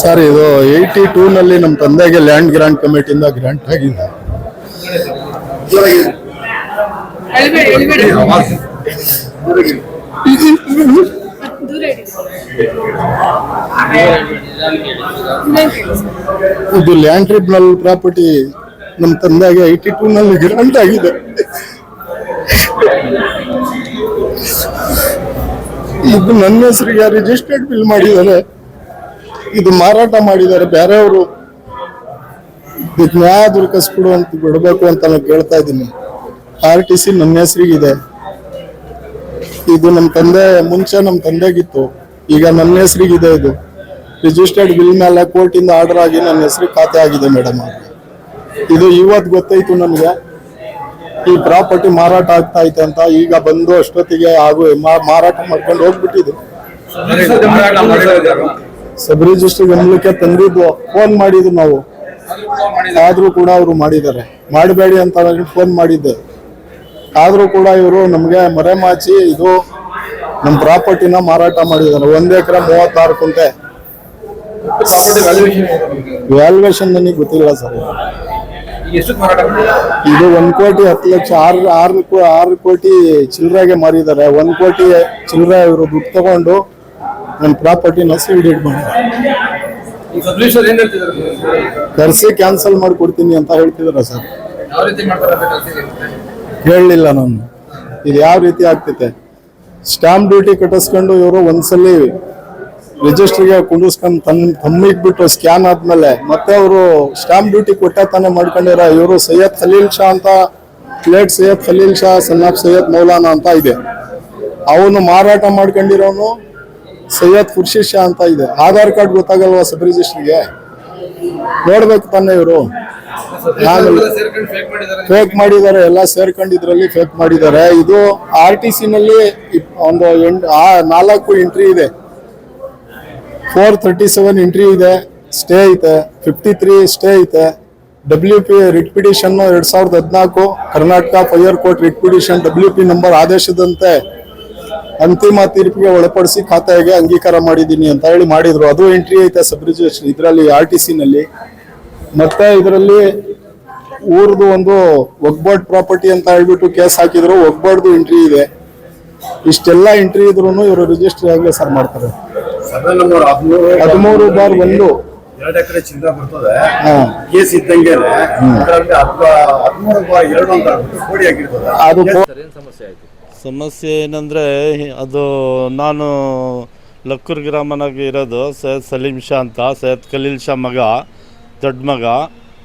Sir, ಇದು eighty ಟೂನಲ್ಲಿ ನಮ್ಮ ತಂದೆಗೆ ಲ್ಯಾಂಡ್ ಗ್ರಾಂಟ್ ಕಮಿಟಿಯಿಂದ ಗ್ರಾಂಟ್ ಆಗಿದೆ. ಇದು ಲ್ಯಾಂಡ್ ಟ್ರಿಬ್ನಲ್ ಪ್ರಾಪರ್ಟಿ ನಮ್ಮ ತಂದೆಗೆ ಏಯ್ಟಿ ಟೂನಲ್ಲಿ ಗ್ರಾಂಟ್ ಆಗಿದೆ. ಇದು ನನ್ನ ಹೆಸರಿಗೆ ರಿಜಿಸ್ಟರ್ಡ್ ಬಿಲ್ ಮಾಡಿದ್ದಾರೆ ಇದು ಮಾರಾಟ ಮಾಡಿದ್ದಾರೆ ಬೇರೆಯವರು ನ್ಯಾಯ ದೊರಕಿಸ್ಬಿಡು ಅಂತ ಬಿಡಬೇಕು ಅಂತ ನಾನು ಕೇಳ್ತಾ ಇದ್ದೀನಿ. ಆರ್ ಟಿ ಸಿ ನನ್ನ ಹೆಸರಿಗಿದೆ. ಇದು ನಮ್ಮ ತಂದೆ, ಮುಂಚೆ ನಮ್ಮ ತಂದೆಗಿತ್ತು, ಈಗ ನನ್ನ ಹೆಸರಿಗಿದೆ ಇದು. ರಿಜಿಸ್ಟರ್ಡ್ ಬಿಲ್ ಮೇಲೆ ಕೋರ್ಟಿಂದ ಆರ್ಡರ್ ಆಗಿ ನನ್ನ ಹೆಸರಿಗೆ ಖಾತೆ ಆಗಿದೆ ಮೇಡಮ್. ಇದು ಇವತ್ತು ಗೊತ್ತಾಯ್ತು ನನಗೆ. ಈ ಪ್ರಾಪರ್ಟಿ ಮಾರಾಟ ಆಗ್ತಾ ಐತೆ ಅಂತ ಈಗ ಬಂದು ಅಷ್ಟೊತ್ತಿಗೆ ಹಾಗೂ ಮಾರಾಟ ಮಾಡ್ಕೊಂಡು ಹೋಗ್ಬಿಟ್ಟಿದ್ರು. ಸಬ್ ರಿಜಿಸ್ಟರ್ ಗಮನಕ್ಕೆ ತಂದಿದ್ದು ಫೋನ್ ಮಾಡಿದ್ರು ನಾವು. ಆದ್ರೂ ಕೂಡ ಅವರು ಮಾಡಿದ್ದಾರೆ. ಮಾಡಬೇಡಿ ಅಂತ ಫೋನ್ ಮಾಡಿದ್ದೆ. ಆದ್ರೂ ಕೂಡ ಇವರು ನಮ್ಗೆ ಮರೆಮಾಚಿ ಇದು ನಮ್ಮ ಪ್ರಾಪರ್ಟಿನ ಮಾರಾಟ ಮಾಡಿದ್ದಾರೆ. ಒಂದ್ ಎಕರೆ ಮೂವತ್ತಾರು ಕುಂಟೆ. ವ್ಯಾಲ್ಯೂಯೇಷನ್ ನನಗೆ ಗೊತ್ತಿಲ್ಲ ಸರ್? ಇದು ಒಂದ್ ಕೋಟಿ ಹತ್ತು ಲಕ್ಷ ಆರು ಆರು ಆರು ಕೋಟಿ ಚಿಲ್ಲರೆಗೆ ಮಾರಿದ್ದಾರೆ. ಒಂದ್ ಕೋಟಿ ಚಿಲ್ಲರೆ ಇವರು ದುಡ್ಡು ತಗೊಂಡು ನನ್ನ ಪ್ರಾಪರ್ಟಿನ ಸೀಲ್ಡ್ ಮಾಡಿದ್ದಾರೆ. ಕರ್ಸಿ ಕ್ಯಾನ್ಸಲ್ ಮಾಡ್ಕೊಡ್ತೀನಿ ಅಂತ ಹೇಳ್ತಿದಾರ ಸರ್? ಹೇಳಲಿಲ್ಲ ನಾನು. ಇದು ಯಾವ ರೀತಿ ಆಗ್ತೈತೆ ಸ್ಟಾಂಪ್ ಡ್ಯೂಟಿ ಕಟ್ಟಿಸ್ಕೊಂಡು ಇವರು ಒಂದ್ಸಲಿ ರಿಜಿಸ್ಟ್ರಿಗೆ ಕುಂಡಿಸ್ಕೊಂಡು ತನ್ನ ತಮ್ಮಿಗೆ ಸ್ಕ್ಯಾನ್ ಆದ್ಮೇಲೆ ಮತ್ತೆ ಅವರು ಸ್ಟಾಂಪ್ ಡ್ಯೂಟಿ ಕೊಟ್ಟ ತಾನೇ ಮಾಡ್ಕೊಂಡಿರ ಇವರು ಸೈಯದ್ ಖಲೀಲ್ ಶಾ ಅಂತ, ಪ್ಲೇಟ್ ಸೈಯದ್ ಖಲೀಲ್ ಶಾ ಸನ್ನಾಬ್ ಸೈಯದ್ ಮೌಲಾನ ಅಂತ ಇದೆ. ಅವನು ಮಾರಾಟ ಮಾಡ್ಕೊಂಡಿರೋನು ಸೈಯದ್ ಖುರ್ಷಿದ್ ಶಾ ಅಂತ ಇದೆ. ಆಧಾರ್ ಕಾರ್ಡ್ ಗೊತ್ತಾಗಲ್ವಾ ಸಬ್ ರಿಜಿಸ್ಟ್ರಿಗೆ? ನೋಡ್ಬೇಕು ತಾನೆ ಇವರು. ಫೇಕ್ ಮಾಡಿದ್ದಾರೆ, ಎಲ್ಲ ಸೇರ್ಕೊಂಡು ಸೇರ್ಕೊಂಡಿದ್ರಲ್ಲಿ ಫೇಕ್ ಮಾಡಿದ್ದಾರೆ. ಇದು ಆರ್ ಟಿ ಸಿ ನಲ್ಲಿ ಒಂದು ನಾಲ್ಕು ಎಂಟ್ರಿ ಇದೆ. ಫೋರ್ ತರ್ಟಿ ಸೆವೆನ್ ಎಂಟ್ರಿ ಇದೆ ಸ್ಟೇ ಐತೆ. ಫಿಫ್ಟಿ ತ್ರೀ ಸ್ಟೇ ಐತೆ ಡಬ್ಲ್ಯೂ ಪಿ ರಿಟ್ ಎರಡ್ ಸಾವಿರದ ಹದಿನಾಲ್ಕು, Karnataka fire court writ petition W P number ಆದೇಶದಂತೆ ಅಂತಿಮ ತೀರ್ಪಿಗೆ ಒಳಪಡಿಸಿ ಖಾತೆಗೆ ಅಂಗೀಕಾರ ಮಾಡಿದ್ದೀನಿ ಅಂತ ಹೇಳಿ ಮಾಡಿದ್ರು. ಅದು ಎಂಟ್ರಿ ಐತೆ ಸಬ್ ರಿಜಿಸ್ಟ್ರೇಷನ್ ಇದರಲ್ಲಿ ಆರ್ ಟಿ ಸಿ ನಲ್ಲಿ. ಮತ್ತೆ ಇದರಲ್ಲಿ ಊರದು ಒಂದು ಒಗ್ಬೋರ್ಡ್ ಪ್ರಾಪರ್ಟಿ ಅಂತ ಹೇಳ್ಬಿಟ್ಟು ಕೇಸ್ ಹಾಕಿದ್ರು. ಒಗ್ಬೋರ್ಡ್ದು ಎಂಟ್ರಿ ಇದೆ. ಇಷ್ಟೆಲ್ಲ ಎಂಟ್ರಿ ಇದ್ರು ಇವರು ರಿಜಿಸ್ಟರ್ ಆಗಲೇ ಸರ್ ಮಾಡ್ತಾರೆ. ಹದಿಮೂರು ಬಾರ್ ಒಂದು. ಎರಡು ಎಕರೆ ಚಿನ್ನ ಬರ್ತದೆ. ಹಾ. ಕೇಸ್ ಇದ್ದಂಗೆ ಅದರಲ್ಲಿ ಹದಿಮೂರು ಬಾರ್ ಎರಡು ಕೋಡಿ ಹಾಕಿರ್ತದೆ ಅದು ಕೋ- ಸಮಸ್ಯೆ ಏನಂದ್ರೆ ಅದು ನಾನು ಲಕ್ಕೂರ್ ಗ್ರಾಮನಾಗ ಇರೋದು ಸೈಯದ್ ಸಲೀಂ ಶಾ ಅಂತ ಸೈಯದ್ ಖಲೀಲ್ ಶಾ ಮಗ ದೊಡ್ಡ ಮಗ.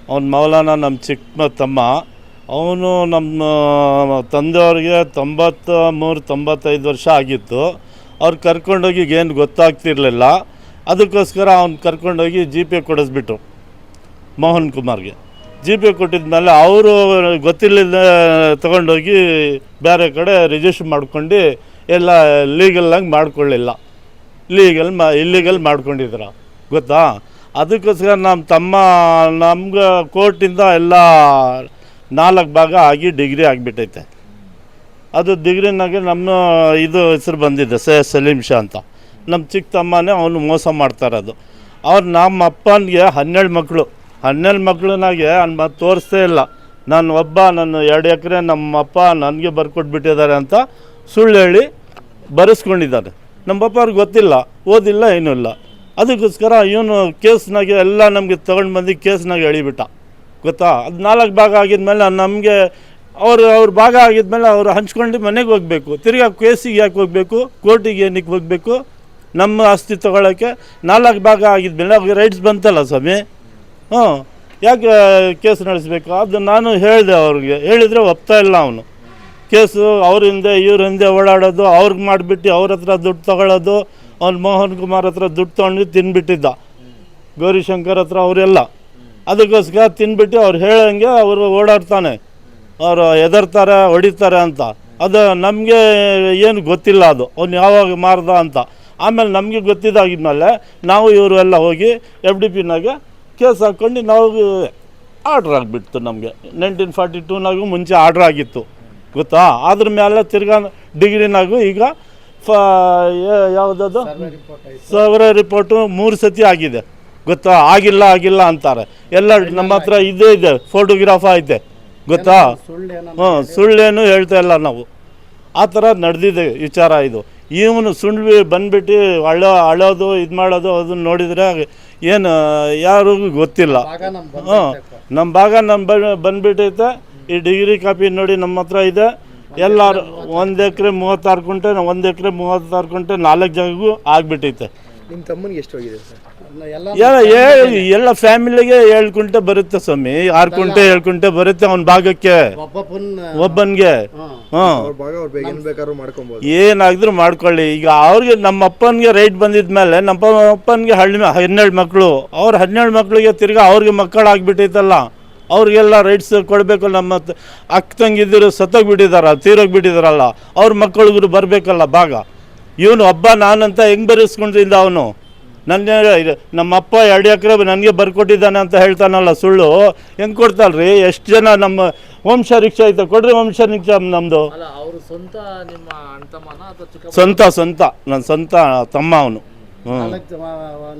ಅವ್ನ ಮೌಲಾನ ನಮ್ಮ ಚಿಕ್ಕ ಮ- ತಮ್ಮ ಅವನು ನಮ್ಮ ತಂದೆಯವ್ರಿಗೆ ತೊಂಬತ್ತ ಮೂರು ತೊಂಬತ್ತೈದು ವರ್ಷ ಆಗಿತ್ತು. ಅವ್ರು ಕರ್ಕೊಂಡೋಗಿ ಏನು ಗೊತ್ತಾಗ್ತಿರ್ಲಿಲ್ಲ. ಅದಕ್ಕೋಸ್ಕರ ಅವ್ನು ಕರ್ಕೊಂಡೋಗಿ ಜಿ ಪಿ ಕೊಡಿಸ್ಬಿಟ್ಟು ಮೋಹನ್ ಕುಮಾರ್ಗೆ. ಜಿ ಪೇ ಕೊಟ್ಟಿದ್ಮೇಲೆ ಅವರು ಗೊತ್ತಿಲ್ಲದ ತಗೊಂಡೋಗಿ ಬೇರೆ ಕಡೆ ರಿಜಿಸ್ಟ್ರ್ ಮಾಡ್ಕೊಂಡು ಎಲ್ಲ ಲೀಗಲ್ಲಾಗಿ ಮಾಡ್ಕೊಳ್ಳಿಲ್ಲ. ಲೀಗಲ್ ಮಾ ಇಲ್ಲೀಗಲ್ ಮಾಡ್ಕೊಂಡಿದ್ರ. ಗೊತ್ತಾ? ಅದಕ್ಕೋಸ್ಕರ ನಮ್ಮ ತಮ್ಮ, ನಮ್ಗೆ ಕೋರ್ಟಿಂದ ಎಲ್ಲ ನಾಲ್ಕು ಭಾಗ ಆಗಿ ಡಿಗ್ರಿ ಆಗಿಬಿಟ್ಟೈತೆ. ಅದು ಡಿಗ್ರಿನಾಗೆ ನಮ್ಮ ಇದು ಹೆಸರು ಬಂದಿದೆ, ಸೆ ಸಲೀಂ ಶಾ ಅಂತ. ನಮ್ಮ ಚಿಕ್ಕ ತಮ್ಮನೇ ಅವನು ಮೋಸ ಮಾಡ್ತಾರೆ ಅದು ಅವ್ರು ನಮ್ಮ ಅಪ್ಪನಿಗೆ ಹನ್ನೆರಡು ಮಕ್ಕಳು ಹನ್ನೆರಡು ಮಕ್ಕಳನಾಗೆ ಅನ್ನ ತೋರಿಸ್ತೇ ಇಲ್ಲ. ನಾನು ಒಬ್ಬ, ನನ್ನ ಎರಡು ಎಕರೆ, ನಮ್ಮ ಅಪ್ಪ ನನಗೆ ಬರ್ಕೊಟ್ಬಿಟ್ಟಿದ್ದಾರೆ ಅಂತ ಸುಳ್ಳು ಹೇಳಿ ಬರೆಸ್ಕೊಂಡಿದ್ದಾರೆ. ನಮ್ಮ ಅಪ್ಪ ಅವ್ರಿಗೆ ಗೊತ್ತಿಲ್ಲ, ಓದಿಲ್ಲ ಏನೂ ಇಲ್ಲ. ಅದಕ್ಕೋಸ್ಕರ ಇವನು ಕೇಸ್ನಾಗೆ ಎಲ್ಲ ನಮಗೆ ತಗೊಂಡು ಬಂದು ಕೇಸ್ನಾಗೆ ಎಳಿಬಿಟ್ಟ. ಗೊತ್ತಾ? ಅದು ನಾಲ್ಕು ಭಾಗ ಆಗಿದ್ಮೇಲೆ ನಮಗೆ ಅವರು, ಅವ್ರ ಭಾಗ ಆಗಿದ್ಮೇಲೆ ಅವರು ಹಂಚ್ಕೊಂಡು ಮನೆಗೆ ಹೋಗಬೇಕು. ತಿರ್ಗಾ ಕೇಸಿಗೆ ಯಾಕೆ ಹೋಗಬೇಕು? ಕೋರ್ಟಿಗೆ ಏನಕ್ಕೆ ಹೋಗಬೇಕು? ನಮ್ಮ ಆಸ್ತಿ ತಗೊಳ್ಳೋಕ್ಕೆ ನಾಲ್ಕು ಭಾಗ ಆಗಿದ್ಮೇಲೆ ಅವ್ರಿಗೆ ರೈಟ್ಸ್ ಬಂತಲ್ಲ ಸ್ವಾಮಿ? ಹ್ಞೂ. ಯಾಕೆ ಕೇಸ್ ನಡೆಸಬೇಕು? ಅದು ನಾನು ಹೇಳಿದೆ ಅವ್ರಿಗೆ. ಹೇಳಿದರೆ ಒಪ್ತಾ ಇಲ್ಲ ಅವನು. ಕೇಸು ಅವ್ರ ಹಿಂದೆ, ಇವ್ರ ಹಿಂದೆ ಓಡಾಡೋದು, ಅವ್ರಿಗೆ ಮಾಡಿಬಿಟ್ಟು ಅವ್ರ ಹತ್ರ ದುಡ್ಡು ತಗೊಳ್ಳೋದು ಅವ್ನು ಮೋಹನ್ ಕುಮಾರ್ ಹತ್ರ ದುಡ್ಡು ತೊಗೊಂಡು ತಿನ್ಬಿಟ್ಟಿದ್ದ. ಗೌರಿಶಂಕರ್ ಹತ್ರ ಅವರೆಲ್ಲ. ಅದಕ್ಕೋಸ್ಕರ ತಿನ್ಬಿಟ್ಟು ಅವ್ರು ಹೇಳಂಗೆ ಅವರು ಓಡಾಡ್ತಾನೆ. ಅವರು ಹೆದರ್ತಾರೆ ಹೊಡಿತಾರೆ ಅಂತ. ಅದು ನಮಗೆ ಏನು ಗೊತ್ತಿಲ್ಲ ಅದು. ಅವ್ನು ಯಾವಾಗ ಮಾರ್ದ ಅಂತ. ಆಮೇಲೆ ನಮಗೆ ಗೊತ್ತಿದ್ದಾಗಿದ್ಮೇಲೆ ನಾವು ಇವರು ಎಲ್ಲ ಹೋಗಿ ಎಫ್ ಡಿ ಪಿನಾಗೆ ಕೇಸ್ ಹಾಕ್ಕೊಂಡು ನಾವು ಆರ್ಡ್ರ್ ಆಗಿಬಿಡ್ತು ನಮಗೆ. ನೈನ್ಟೀನ್ ಫಾರ್ಟಿ ಟೂನಾಗೂ ಮುಂಚೆ ಆರ್ಡ್ರ್ ಆಗಿತ್ತು. ಗೊತ್ತಾ? ಅದ್ರ ಮೇಲೆ ತಿರ್ಗಾ ಡಿಗ್ರಿನಾಗೂ ಈಗ ಫ ಯಾವುದದು? ಸರ್ವೆ ರಿಪೋರ್ಟು ಮೂರು ಸತಿ ಆಗಿದೆ. ಗೊತ್ತಾ? ಆಗಿಲ್ಲ ಆಗಿಲ್ಲ ಅಂತಾರೆ. ಎಲ್ಲ ನಮ್ಮ ಹತ್ರ ಇದೇ ಇದೆ ಫೋಟೋಗ್ರಾಫ್ ಐತೆ. ಗೊತ್ತಾ? ಹ್ಞೂ ಸುಳ್ಳೇನು ಹೇಳ್ತಾ ಇಲ್ಲ ನಾವು. ಆ ಥರ ನಡೆದಿದೆ ವಿಚಾರ ಇದು. ಇವನು ಸುಳ್ಳು ಬಂದ್ಬಿಟ್ಟು ಅಳೋ ಅಳೋದು ಇದು ಮಾಡೋದು ಅದನ್ನ ನೋಡಿದರೆ ಏನು ಯಾರಿಗೂ ಗೊತ್ತಿಲ್ಲ. ಹ್ಞೂ ನಮ್ಮ ಭಾಗ ನಮ್ಮ ಬ ಬಂದ್ಬಿಟ್ಟೈತೆ. ಈ ಡಿಗ್ರಿ ಕಾಪಿ ನೋಡಿ ನಮ್ಮ ಹತ್ರ ಇದೆ. ಎಲ್ಲರೂ ಒಂದು ಎಕರೆ ಮೂವತ್ತಾರು ಕುಂಟೆ ಒಂದು ಎಕರೆ ಮೂವತ್ತಾರು ಕುಂಟೆ ನಾಲ್ಕು ಜಾಗಗೂ ಆಗಿಬಿಟ್ಟೈತೆ. ನಿಮ್ಮ ತಮ್ಮನಿಗೆ ಎಷ್ಟು ಹೋಗಿದೆ ಸರ್? ಎಲ್ಲ ಏ- ಎಲ್ಲ ಫ್ಯಾಮಿಲಿಗೆ ಏಳು ಕುಂಟೆ ಬರುತ್ತೆ ಸ್ವಾಮಿ ಆರು ಕುಂಟೆ ಏಳು ಕುಂಟೆ ಬರುತ್ತೆ ಅವನ ಭಾಗಕ್ಕೆ. ಒಬ್ಬನ್ಗೆ. ಏನಾದ್ರು ಮಾಡ್ಕೊಳ್ಳಿ. ಈಗ ಅವ್ರಿಗೆ ನಮ್ಮ ಅಪ್ಪನಿಗೆ ರೈಟ್ ಬಂದಿದ್ಮೇಲೆ ನಮ್ಮ ಅಪ್ಪನಿಗೆ ಹಳ್ಳಿ ಹನ್ನೆರಡು ಮಕ್ಕಳು ಅವ್ರ ಹನ್ನೆರಡು ಮಕ್ಕಳಿಗೆ ತಿರ್ಗಾ ಅವ್ರಿಗೆ ಮಕ್ಕಳು ಆಗ್ಬಿಟ್ಟೈತಲ್ಲ ಅವ್ರಿಗೆಲ್ಲ ರೈಟ್ಸ್ ಕೊಡಬೇಕು ನಮ್ಮ ತ- ಅಕ್ಕ ತಂಗಿದ್ರು ಸತ್ತೋಗ್ಬಿಟ್ಟಿದಾರ ತೀರೋಗ್ಬಿಟ್ಟಿದಾರಲ್ಲ ಅವ್ರ ಮಕ್ಕಳಿಗೂ ಬರಬೇಕಲ್ಲ ಭಾಗ. ಇವನು ಹಬ್ಬ ನಾನಂತ ಹೆಂಗ್ ಬರೆಸ್ಕೊಂಡಿದ್ದ ಅವನು? ನನ್ನ ನಮ್ಮಪ್ಪ ನಮ್ಮ ಅಪ್ಪ ಎರಡು ಎಕರೆ ನನಗೆ ಬರ್ಕೊಟ್ಟಿದ್ದಾನೆ ಅಂತ ಹೇಳ್ತಾನಲ್ಲ ಸುಳ್ಳು. ಹೆಂಗೆ ಕೊಡ್ತಾಳ್ರಿ? ಎಷ್ಟು ಜನ ನಮ್ಮ ವಂಶ ರಿಕ್ಷಾ ಐತೆ ಕೊಡ್ರಿ ವಂಶ ರಿಕ್ಷಾ ನಮ್ಮದು ಸ್ವಂತ ಸ್ವಂತ ನನ್ನ ಸ್ವಂತ ತಮ್ಮ ಅವನು. ಹ್ಞೂ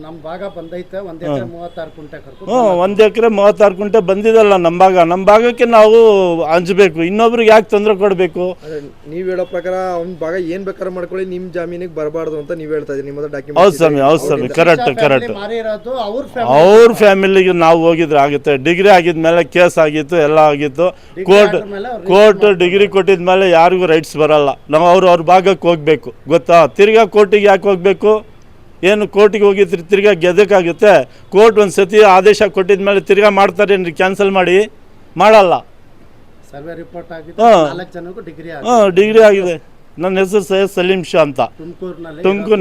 ನಮ್ಮ ಭಾಗ ಬಂದೈತೆ ಒಂದ್ ಎಕರೆ ಮೂವತ್ತಾರು ಕುಂಟೆ ಕರ್ಕೊಂಡು ಹ್ಞೂ ಒಂದು ಎಕರೆ ಮೂವತ್ತಾರು ಕುಂಟೆ ಬಂದಿದಲ್ಲ ನಮ್ಮ ಭಾಗ. ನಮ್ಮ ಭಾಗಕ್ಕೆ ನಾವು ಹಂಚಬೇಕು. ಇನ್ನೊಬ್ರಿಗೆ ಯಾಕೆ ತೊಂದರೆ ಕೊಡಬೇಕು? ನೀವು ಹೇಳೋ ಪ್ರಕಾರ ಅವ್ನ ಭಾಗ ಏನ್ ಬೇಕಾದ್ರೆ ಮಾಡ್ಕೊಳ್ಳಿ ನಿಮ್ಮ ಜಮೀನಿಗೆ ಬರಬಾರ್ದು ಅಂತ ನೀವು ಹೇಳ್ತಾ ಇದ್ದೀರಿ. ನಿಮ್ಮ ಹತ್ರ ಹೌದು ಡಾಕ್ಯುಮೆಂಟ್ ಸ್ವಾಮಿ ಹೌದು ಸ್ವಾಮಿ ಕರೆಕ್ಟ್ ಕರೆಕ್ಟ್ ಅವ್ರ ಫ್ಯಾಮಿಲಿಗೆ ನಾವು ಹೋಗಿದ್ರೆ ಆಗುತ್ತೆ. ಡಿಗ್ರಿ ಆಗಿದ್ಮೇಲೆ ಕೇಸ್ ಆಗಿತ್ತು ಎಲ್ಲ ಆಗಿತ್ತು. ಕೋರ್ಟ್ ಕೋರ್ಟ್ ಡಿಗ್ರಿ ಕೊಟ್ಟಿದ್ಮೇಲೆ ಯಾರಿಗೂ ರೈಟ್ಸ್ ಬರಲ್ಲ. ನಾವು ಅವ್ರು ಅವ್ರ ಭಾಗಕ್ಕೆ ಹೋಗ್ಬೇಕು. ಗೊತ್ತಾ? ತಿರ್ಗಾ ಕೋರ್ಟಿಗೆ ಯಾಕೆ ಹೋಗ್ಬೇಕು? ಏನು ಕೋರ್ಟಿಗೆ ಹೋಗಿ ತಿರ್ಗಾ ಗೆದ್ದಕ್ಕಾಗುತ್ತೆ. ಕೋರ್ಟ್ ಒಂದು ಸತಿ ಆದೇಶ ಕೊಟ್ಟಿದ ಮೇಲೆ ತಿರ್ಗಾ ಮಾಡ್ತಾರೇನ್ರಿ ಕ್ಯಾನ್ಸಲ್ ಮಾಡಿ? ಮಾಡಲ್ಲ. ಸರ್ವೆ ರಿಪೋರ್ಟ್ ಹಾ. ಡಿಗ್ರಿ ಆಗಿದೆ. ನನ್ನ ಹೆಸರು ಸೈಯದ್ ಸಲೀಂ ಶಾ ಅಂತ. ತುಮಕೂರು